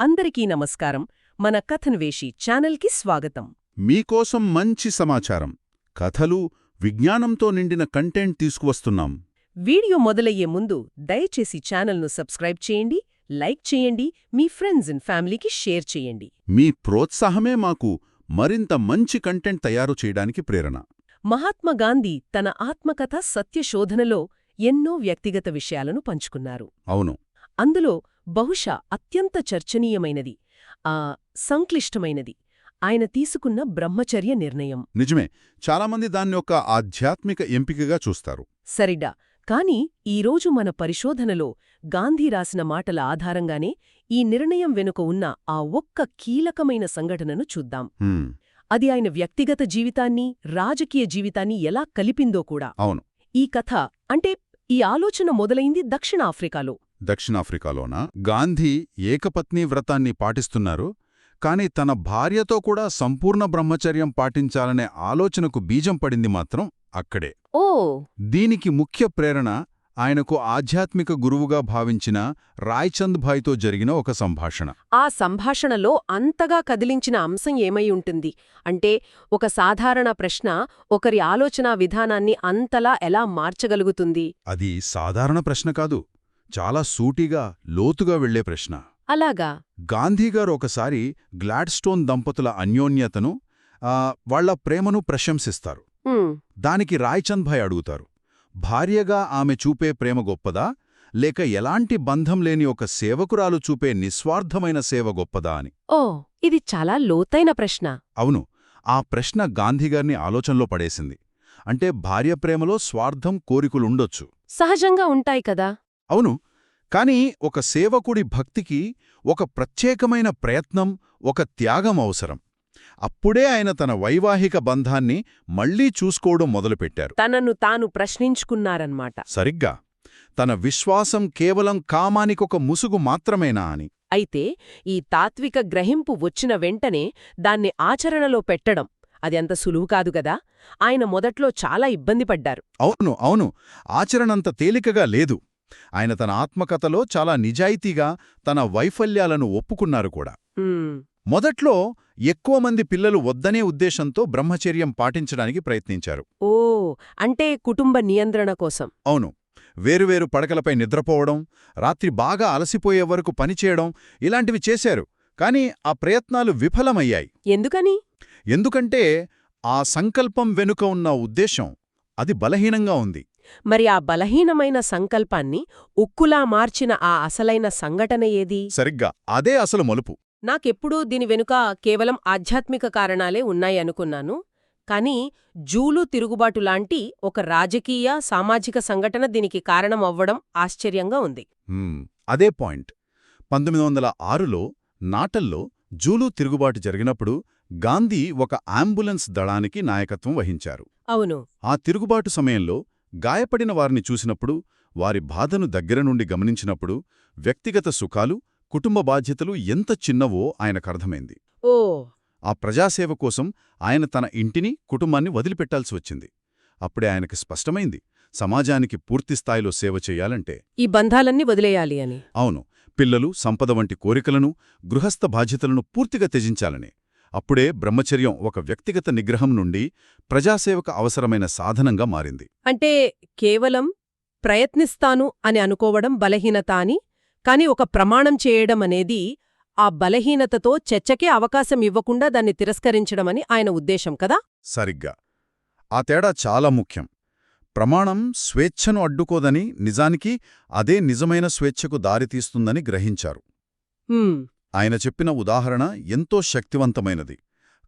అందరికీ నమస్కారం. మన కథన్వేషి ఛానల్కి స్వాగతం. మీకోసం మంచి సమాచారం. కథలు విజ్ఞానంతో నిండిన కంటెంట్ తీసుకువస్తున్నాం. వీడియో మొదలయ్యే ముందు దయచేసి ఛానల్ను సబ్స్క్రైబ్ చేయండి లైక్ చేయండి మీ ఫ్రెండ్స్ అండ్ ఫ్యామిలీకి షేర్ చేయండి. మీ ప్రోత్సాహమే మాకు మరింత మంచి కంటెంట్ తయారు చేయడానికి ప్రేరణ. మహాత్మా గాంధీ తన ఆత్మకథ సత్యశోధనలో ఎన్నో వ్యక్తిగత విషయాలను పంచుకున్నారు. అవును. అందులో బహుశా అత్యంత చర్చనీయమైనది ఆ సంక్లిష్టమైనది. ఆయన తీసుకున్న బ్రహ్మచర్య నిర్ణయం. నిజమే. చాలామంది దాన్ని ఒక ఆధ్యాత్మిక ఎంపికగా చూస్తారు. సరిడా కాని ఈరోజు మన పరిశోధనలో గాంధీ రాసిన మాటల ఆధారంగానే ఈ నిర్ణయం వెనుక ఉన్న ఆ ఒక్క కీలకమైన సంఘటనను చూద్దాం. అది ఆయన వ్యక్తిగత జీవితాన్ని రాజకీయ జీవితాన్ని ఎలా కలిపిందో కూడా. అవును. ఈ కథ అంటే ఈ ఆలోచన మొదలైంది దక్షిణాఫ్రికాలో దక్షిణాఫ్రికాలోన గాంధీ ఏకపత్ని వ్రతాన్ని పాటిస్తున్నారు. కాని తన భార్యతో కూడా సంపూర్ణ బ్రహ్మచర్యం పాటించాలనే ఆలోచనకు బీజం పడింది మాత్రం అక్కడే. ఓ! దీనికి ముఖ్య ప్రేరణ ఆయనకు ఆధ్యాత్మిక గురువుగా భావించిన రాయ్చంద్ భాయ్తో జరిగిన ఒక సంభాషణ. ఆ సంభాషణలో అంతగా కదిలించిన అంశం ఏమై ఉంటుంది? అంటే ఒక సాధారణ ప్రశ్న ఒకరి ఆలోచనా విధానాన్ని అంతలా ఎలా మార్చగలుగుతుంది? అది సాధారణ ప్రశ్న కాదు. చాలా సూటిగా లోతుగా వెళ్ళే ప్రశ్న. అలాగా. గాంధీగారు ఒకసారి గ్లాడ్స్టోన్ దంపతుల అన్యోన్యతను ఆ, వాళ్ళ ప్రేమను ప్రశంసిస్తారు. దానికి రాయ్చంద్ భాయ్ అడుగుతారు భార్యగా ఆమె చూపే ప్రేమ గొప్పదా? లేక ఎలాంటి బంధం లేని ఒక సేవకురాలు చూపే నిస్వార్థమైన సేవ గొప్పదా? అని. ఓ ఇది చాలా లోతైన ప్రశ్న. అవును ఆ ప్రశ్న గాంధీగారిని ఆలోచనలో పడేసింది. అంటే భార్య ప్రేమలో స్వార్థం కోరికలుండొచ్చు. సహజంగా ఉంటాయి కదా. అవును. కాని ఒక సేవకుడి భక్తికి ఒక ప్రత్యేకమైన ప్రయత్నం ఒక త్యాగం అవసరం. అప్పుడే ఆయన తన వైవాహిక బంధాన్ని మళ్ళీ చూసుకోవడం మొదలుపెట్టారు. తనను తాను ప్రశ్నించుకున్నారన్నమాట. సరిగ్గా. తన విశ్వాసం కేవలం కామానికొక ముసుగు మాత్రమేనా అని. అయితే ఈ తాత్విక గ్రహింపు వచ్చిన వెంటనే దాన్ని ఆచరణలో పెట్టడం అది అంత సులువు కాదు గదా? ఆయన మొదట్లో చాలా ఇబ్బంది పడ్డారు. అవును అవును. ఆచరణంత తేలికగా లేదు. ఆయన తన ఆత్మకథలో చాలా నిజాయితీగా తన వైఫల్యాలను ఒప్పుకున్నారు కూడా. మొదట్లో ఎక్కువ మంది పిల్లలు వద్దనే ఉద్దేశంతో బ్రహ్మచర్యం పాటించడానికి ప్రయత్నించారు. ఓ అంటే కుటుంబ నియంత్రణ కోసం. అవును. వేరువేరు పడకలపై నిద్రపోవడం రాత్రి బాగా అలసిపోయే వరకు పనిచేయడం ఇలాంటివి చేశారు. కాని ఆ ప్రయత్నాలు విఫలమయ్యాయి. ఎందుకని? ఎందుకంటే ఆ సంకల్పం వెనుక ఉన్న ఉద్దేశం అది బలహీనంగా ఉంది. మరి ఆ బలహీనమైన సంకల్పాన్ని ఉక్కులా మార్చిన ఆ అసలైన సంఘటన ఏది? సరిగ్గా అదే అసలు మలుపు. నాకెప్పుడూ దీని వెనుక కేవలం ఆధ్యాత్మిక కారణాలే ఉన్నాయనుకున్నాను. కానీ జూలు తిరుగుబాటు లాంటి ఒక రాజకీయ సామాజిక సంఘటన దీనికి కారణం అవ్వడం ఆశ్చర్యంగా ఉంది. అదే పాయింట్. పంతొమ్మిది వందల ఆరులో నాటల్లో జూలు తిరుగుబాటు జరిగినప్పుడు గాంధీ ఒక అంబులెన్స్ దళానికి నాయకత్వం వహించారు. అవును. ఆ తిరుగుబాటు సమయంలో గాయపడిన వారిని చూసినప్పుడు వారి బాధను దగ్గర నుండి గమనించినప్పుడు వ్యక్తిగత సుఖాలు కుటుంబ బాధ్యతలు ఎంత చిన్నవో ఆయనకర్థమైంది ఓ! ఆ ప్రజాసేవ కోసం ఆయన తన ఇంటిని కుటుంబాన్ని వదిలిపెట్టాల్సి వచ్చింది. అప్పుడే ఆయనకి స్పష్టమైంది సమాజానికి పూర్తిస్థాయిలో సేవ చెయ్యాలంటే ఈ బంధాలన్నీ వదిలేయాలి అని. అవును పిల్లలు సంపద వంటి కోరికలను గృహస్థ బాధ్యతలను పూర్తిగా త్యజించాలని. అప్పుడే బ్రహ్మచర్యం ఒక వ్యక్తిగత నిగ్రహం నుండి ప్రజాసేవకు అవసరమైన సాధనంగా మారింది. అంటే కేవలం ప్రయత్నిస్తాను అని అనుకోవడం బలహీనత అని కాని ఒక ప్రమాణం చేయడం అనేది ఆ బలహీనతతో చర్చకే అవకాశం ఇవ్వకుండా దాన్ని తిరస్కరించడమని ఆయన ఉద్దేశం కదా? సరిగ్గా. ఆ తేడా చాలా ముఖ్యం. ప్రమాణం స్వేచ్ఛను అడ్డుకోదని నిజానికి అదే నిజమైన స్వేచ్ఛకు దారితీస్తుందని గ్రహించారు. ఆయన చెప్పిన ఉదాహరణ ఎంతో శక్తివంతమైనది.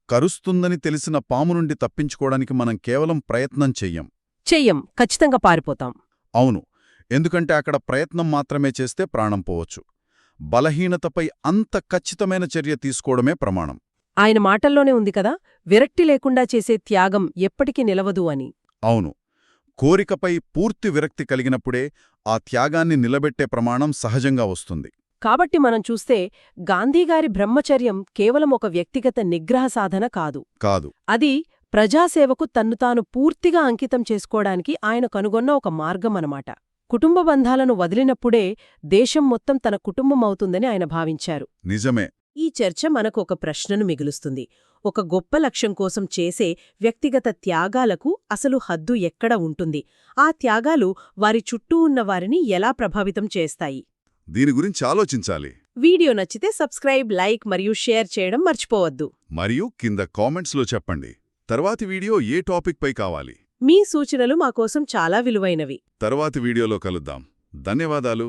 కరుస్తుందని తెలిసిన పాము నుండి తప్పించుకోవడానికి మనం కేవలం ప్రయత్నం చెయ్యం. చెయ్యం. ఖచ్చితంగా పారిపోతాం. అవును. ఎందుకంటే అక్కడ ప్రయత్నం మాత్రమే చేస్తే ప్రాణం పోవచ్చు. బలహీనతపై అంత ఖచ్చితమైన చర్య తీసుకోవడమే ప్రమాణం. ఆయన మాటల్లోనే ఉంది కదా విరక్తి లేకుండా చేసే త్యాగం ఎప్పటికీ నిలవదు అని. అవును. కోరికపై పూర్తి విరక్తి కలిగినప్పుడే ఆ త్యాగాన్ని నిలబెట్టే ప్రమాణం సహజంగా వస్తుంది. కాబట్టి మనం చూస్తే గాంధీగారి బ్రహ్మచర్యం కేవలం ఒక వ్యక్తిగత నిగ్రహ సాధన కాదు. కాదు. అది ప్రజాసేవకు తన్ను తాను పూర్తిగా అంకితం చేసుకోవడానికి ఆయన కనుగొన్న ఒక మార్గం అన్నమాట. కుటుంబ బంధాలను వదిలినప్పుడే దేశం మొత్తం తన కుటుంబమవుతుందని ఆయన భావించారు. నిజమే. ఈ చర్చ మనకు ఒక ప్రశ్నను మిగులుస్తుంది. ఒక గొప్ప లక్ష్యం కోసం చేసే వ్యక్తిగత త్యాగాలకు అసలు హద్దు ఎక్కడ ఉంటుంది? ఆ త్యాగాలు వారి చుట్టూ ఉన్న వారిని ఎలా ప్రభావితం చేస్తాయి? దీని గురించి ఆలోచించాలి. వీడియో నచ్చితే సబ్స్క్రైబ్ లైక్ మరియు షేర్ చేయడం మర్చిపోవద్దు. మరియు కింద కామెంట్స్లో చెప్పండి. తర్వాతి వీడియో ఏ టాపిక్ పై కావాలి? మీ సూచనలు మా కోసం చాలా విలువైనవి. తర్వాతి వీడియోలో కలుద్దాం. ధన్యవాదాలు.